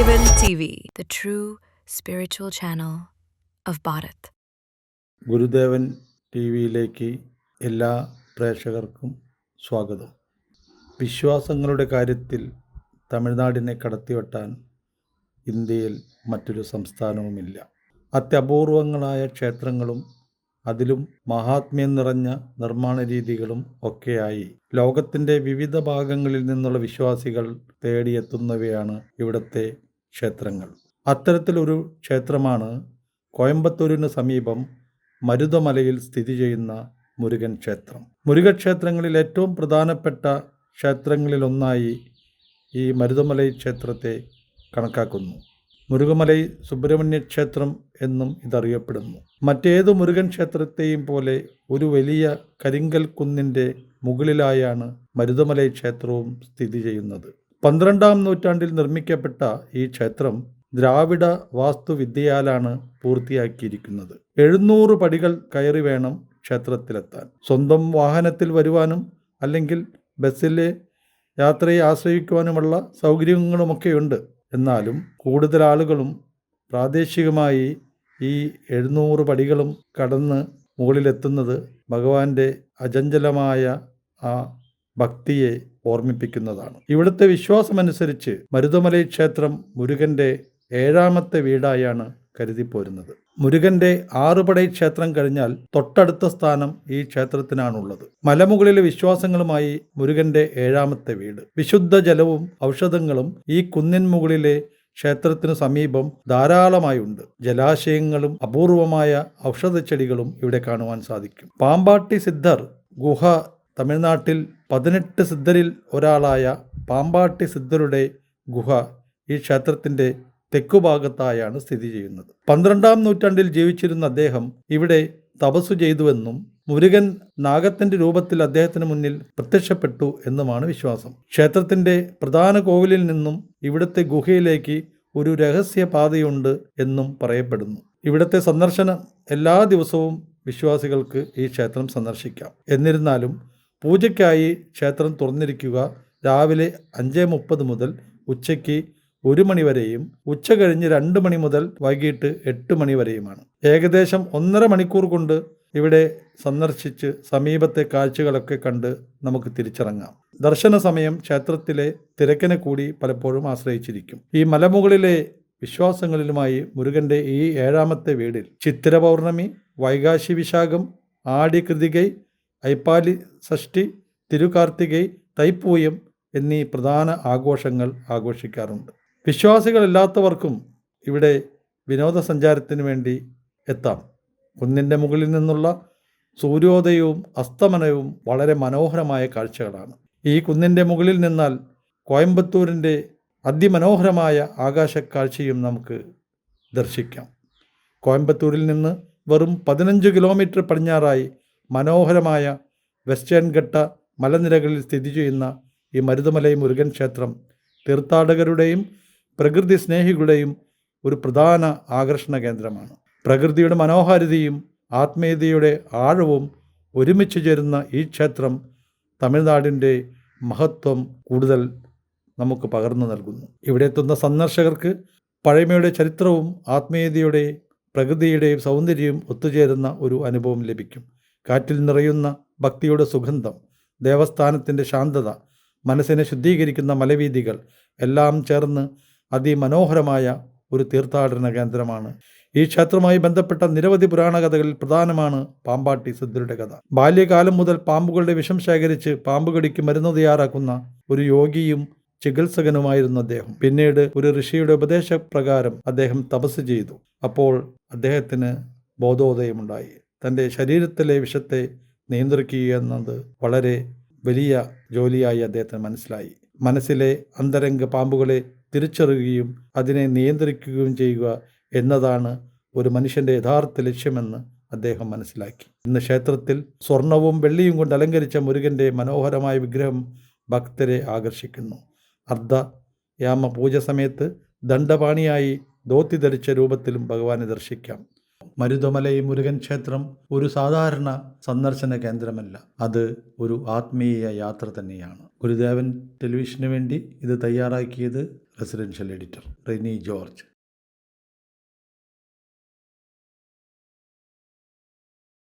Gurudevan TV, the true spiritual channel of Bharat. Gurudevan T വിയിലേക്ക് എല്ലാ പ്രേക്ഷകർക്കും സ്വാഗതം വിശ്വാസങ്ങളുടെ കാര്യത്തിൽ തമിഴ്നാടിനെ കടത്തിവെട്ടാൻ ഇന്ത്യയിൽ മറ്റൊരു സംസ്ഥാനവുമില്ല അത്യപൂർവങ്ങളായ ക്ഷേത്രങ്ങളും അതിലും മഹാത്മ്യം നിറഞ്ഞ നിർമ്മാണ രീതികളും ഒക്കെയായി ലോകത്തിന്റെ വിവിധ ഭാഗങ്ങളിൽ നിന്നുള്ള വിശ്വാസികൾ തേടിയെത്തുന്നവയാണ് ഇവിടുത്തെ ക്ഷേത്രങ്ങൾ. അത്തരത്തിലൊരു ക്ഷേത്രമാണ് കോയമ്പത്തൂരിന് സമീപം മരുതമലയിൽ സ്ഥിതി ചെയ്യുന്ന മുരുകൻ ക്ഷേത്രം. മുരുകക്ഷേത്രങ്ങളിൽ ഏറ്റവും പ്രധാനപ്പെട്ട ക്ഷേത്രങ്ങളിലൊന്നായി ഈ മരുതമലൈ ക്ഷേത്രത്തെ കണക്കാക്കുന്നു. മുരുകമലൈ സുബ്രഹ്മണ്യ ക്ഷേത്രം എന്നും ഇതറിയപ്പെടുന്നു. മറ്റേത് മുരുകൻ ക്ഷേത്രത്തെയും പോലെ ഒരു വലിയ കരിങ്കൽ കുന്നിന്റെ മുകളിലായാണ് മരുതമലൈ ക്ഷേത്രവും സ്ഥിതി ചെയ്യുന്നത്. പന്ത്രണ്ടാം നൂറ്റാണ്ടിൽ നിർമ്മിക്കപ്പെട്ട ഈ ക്ഷേത്രം ദ്രാവിഡ വാസ്തുവിദ്യയാലാണ് പൂർത്തിയാക്കിയിരിക്കുന്നത്. എഴുന്നൂറ് പടികൾ കയറി വേണം ക്ഷേത്രത്തിലെത്താൻ. സ്വന്തം വാഹനത്തിൽ വരുവാനും അല്ലെങ്കിൽ ബസ്സിലെ യാത്രയെ ആശ്രയിക്കുവാനുമുള്ള സൗകര്യങ്ങളുമൊക്കെയുണ്ട്. എന്നാലും കൂടുതൽ ആളുകളും പ്രാദേശികമായി ഈ എഴുന്നൂറ് പടികളും കടന്ന് മുകളിലെത്തുന്നത് ഭഗവാന്റെ അചഞ്ചലമായ ആ ഭക്തിയെ ഓർമ്മിപ്പിക്കുന്നതാണ്. ഇവിടുത്തെ വിശ്വാസമനുസരിച്ച് മരുതമലൈ ക്ഷേത്രം മുരുകന്റെ ഏഴാമത്തെ വീടായാണ് കരുതിപ്പോരുന്നത്. മുരുകന്റെ ആറുപടൈ ക്ഷേത്രം കഴിഞ്ഞാൽ തൊട്ടടുത്ത സ്ഥാനം ഈ ക്ഷേത്രത്തിനാണുള്ളത്. മലമുകളിലെ വിശ്വാസങ്ങളുമായി മുരുകന്റെ ഏഴാമത്തെ വീട്. വിശുദ്ധ ജലവും ഔഷധങ്ങളും ഈ കുന്നിൻ മുകളിലെ ക്ഷേത്രത്തിനു സമീപം ധാരാളമായുണ്ട്. ജലാശയങ്ങളും അപൂർവമായ ഔഷധച്ചെടികളും ഇവിടെ കാണുവാൻ സാധിക്കും. പാമ്പാട്ടി സിദ്ധർ ഗുഹ തമിഴ്നാട്ടിൽ പതിനെട്ട് സിദ്ധരിൽ ഒരാളായ പാമ്പാട്ടി സിദ്ധരുടെ ഗുഹ ഈ ക്ഷേത്രത്തിന്റെ തെക്കുഭാഗത്തായാണ് സ്ഥിതി ചെയ്യുന്നത്. പന്ത്രണ്ടാം നൂറ്റാണ്ടിൽ ജീവിച്ചിരുന്ന അദ്ദേഹം ഇവിടെ തപസ്സു ചെയ്തുവെന്നും മുരുകൻ നാഗത്തിന്റെ രൂപത്തിൽ അദ്ദേഹത്തിന് മുന്നിൽ പ്രത്യക്ഷപ്പെട്ടു എന്നുമാണ് വിശ്വാസം. ക്ഷേത്രത്തിന്റെ പ്രധാന കോവിലിൽ നിന്നും ഇവിടുത്തെ ഗുഹയിലേക്ക് ഒരു രഹസ്യ പാതയുണ്ട് എന്നും പറയപ്പെടുന്നു. ഇവിടുത്തെ സന്ദർശനം എല്ലാ ദിവസവും വിശ്വാസികൾക്ക് ഈ ക്ഷേത്രം സന്ദർശിക്കാം. എന്നിരുന്നാലും പൂജയ്ക്കായി ക്ഷേത്രം തുറന്നിരിക്കുക രാവിലെ അഞ്ച് മുപ്പത് മുതൽ ഉച്ചയ്ക്ക് ഒരു മണിവരെയും ഉച്ച കഴിഞ്ഞ് രണ്ട് മണി മുതൽ വൈകിട്ട് എട്ട് മണി വരെയുമാണ്. ഏകദേശം ഒന്നര മണിക്കൂർ കൊണ്ട് ഇവിടെ സന്ദർശിച്ച് സമീപത്തെ കാഴ്ചകളൊക്കെ കണ്ട് നമുക്ക് തിരിച്ചിറങ്ങാം. ദർശന സമയം ക്ഷേത്രത്തിലെ തിരക്കിനെ കൂടി പലപ്പോഴും ആശ്രയിച്ചിരിക്കും. ഈ മലമുകളിലെ വിശ്വാസങ്ങളിലുമായി മുരുകന്റെ ഈ ഏഴാമത്തെ വീടിൽ ചിത്തിര പൗർണമി വൈകാശി വിശാഖം ആടി കൃതികൈ ഐപ്പാലി ഷഷ്ടി തിരുകാർത്തികൈ തൈപ്പൂയം എന്നീ പ്രധാന ആഘോഷങ്ങൾ ആഘോഷിക്കാറുണ്ട്. വിശ്വാസികളില്ലാത്തവർക്കും ഇവിടെ വിനോദസഞ്ചാരത്തിന് വേണ്ടി എത്താം. കുന്നിന്റെ മുകളിൽ നിന്നുള്ള സൂര്യോദയവും അസ്തമനവും വളരെ മനോഹരമായ കാഴ്ചകളാണ്. ഈ കുന്നിന്റെ മുകളിൽ നിന്നാൽ കോയമ്പത്തൂരിന്റെ അതിമനോഹരമായ ആകാശക്കാഴ്ചയും നമുക്ക് ദർശിക്കാം. കോയമ്പത്തൂരിൽ നിന്ന് വെറും പതിനഞ്ച് കിലോമീറ്റർ പടിഞ്ഞാറായി മനോഹരമായ വെസ്റ്റേൺ ഘട്ട മലനിരകളിൽ സ്ഥിതി ചെയ്യുന്ന ഈ മരുതമലൈ മുരുകൻ ക്ഷേത്രം തീർത്ഥാടകരുടെയും പ്രകൃതി സ്നേഹികളുടെയും ഒരു പ്രധാന ആകർഷണ കേന്ദ്രമാണ്. പ്രകൃതിയുടെ മനോഹാരിതയും ആത്മീയതയുടെ ആഴവും ഒരുമിച്ച് ചേരുന്ന ഈ ക്ഷേത്രം തമിഴ്നാടിന്റെ മഹത്വം കൂടുതൽ നമുക്ക് പകർന്നു നൽകുന്നു. ഇവിടെ എത്തുന്ന സന്ദർശകർക്ക് പഴമയുടെ ചരിത്രവും ആത്മീയതയുടെയും പ്രകൃതിയുടെയും സൗന്ദര്യവും ഒത്തുചേരുന്ന ഒരു അനുഭവം ലഭിക്കും. കാറ്റിൽ നിറയുന്ന ഭക്തിയുടെ സുഗന്ധം ദേവസ്ഥാനത്തിന്റെ ശാന്തത മനസ്സിനെ ശുദ്ധീകരിക്കുന്ന മലവീതികൾ എല്ലാം ചേർന്ന് അതിമനോഹരമായ ഒരു തീർത്ഥാടന കേന്ദ്രമാണ്. ഈ ക്ഷേത്രവുമായി ബന്ധപ്പെട്ട നിരവധി പുരാണ കഥകളിൽ പ്രധാനമാണ് പാമ്പാട്ടി സിദ്ധരുടെ കഥ. ബാല്യകാലം മുതൽ പാമ്പുകളുടെ വിഷം ശേഖരിച്ച് പാമ്പുകടിക്ക് മരുന്ന് തയ്യാറാക്കുന്ന ഒരു യോഗിയും ചികിത്സകനുമായിരുന്നു അദ്ദേഹം. പിന്നീട് ഒരു ഋഷിയുടെ ഉപദേശപ്രകാരം അദ്ദേഹം തപസ് ചെയ്തു. അപ്പോൾ അദ്ദേഹത്തിന് ബോധോദയമുണ്ടായി. തന്റെ ശരീരത്തിലെ വിഷത്തെ നിയന്ത്രിക്കുക എന്നത് വളരെ വലിയ ജോലിയായി അദ്ദേഹത്തിന് മനസ്സിലായി. മനസ്സിലെ അന്തരംഗ പാമ്പുകളെ തിരിച്ചറിയുകയും അതിനെ നിയന്ത്രിക്കുകയും ചെയ്യുക എന്നതാണ് ഒരു മനുഷ്യന്റെ യഥാർത്ഥ ലക്ഷ്യമെന്ന് അദ്ദേഹം മനസ്സിലാക്കി. ഇന്ന് ക്ഷേത്രത്തിൽ സ്വർണവും വെള്ളിയും കൊണ്ട് അലങ്കരിച്ച മുരുകന്റെ മനോഹരമായ വിഗ്രഹം ഭക്തരെ ആകർഷിക്കുന്നു. അർദ്ധ യാമ പൂജ സമയത്ത് ദണ്ഡപാണിയായി ധോത്തി ധരിച്ച രൂപത്തിലും ഭഗവാനെ ദർശിക്കാം. മരുതമലൈ മുരുകൻ ക്ഷേത്രം ഒരു സാധാരണ സന്ദർശന കേന്ദ്രമല്ല. അത് ഒരു ആത്മീയ യാത്ര തന്നെയാണ്. ഗുരുദേവൻ ടെലിവിഷന് വേണ്ടി ഇത് തയ്യാറാക്കിയത് റെസിഡൻഷ്യൽ എഡിറ്റർ റിനി ജോർജ്.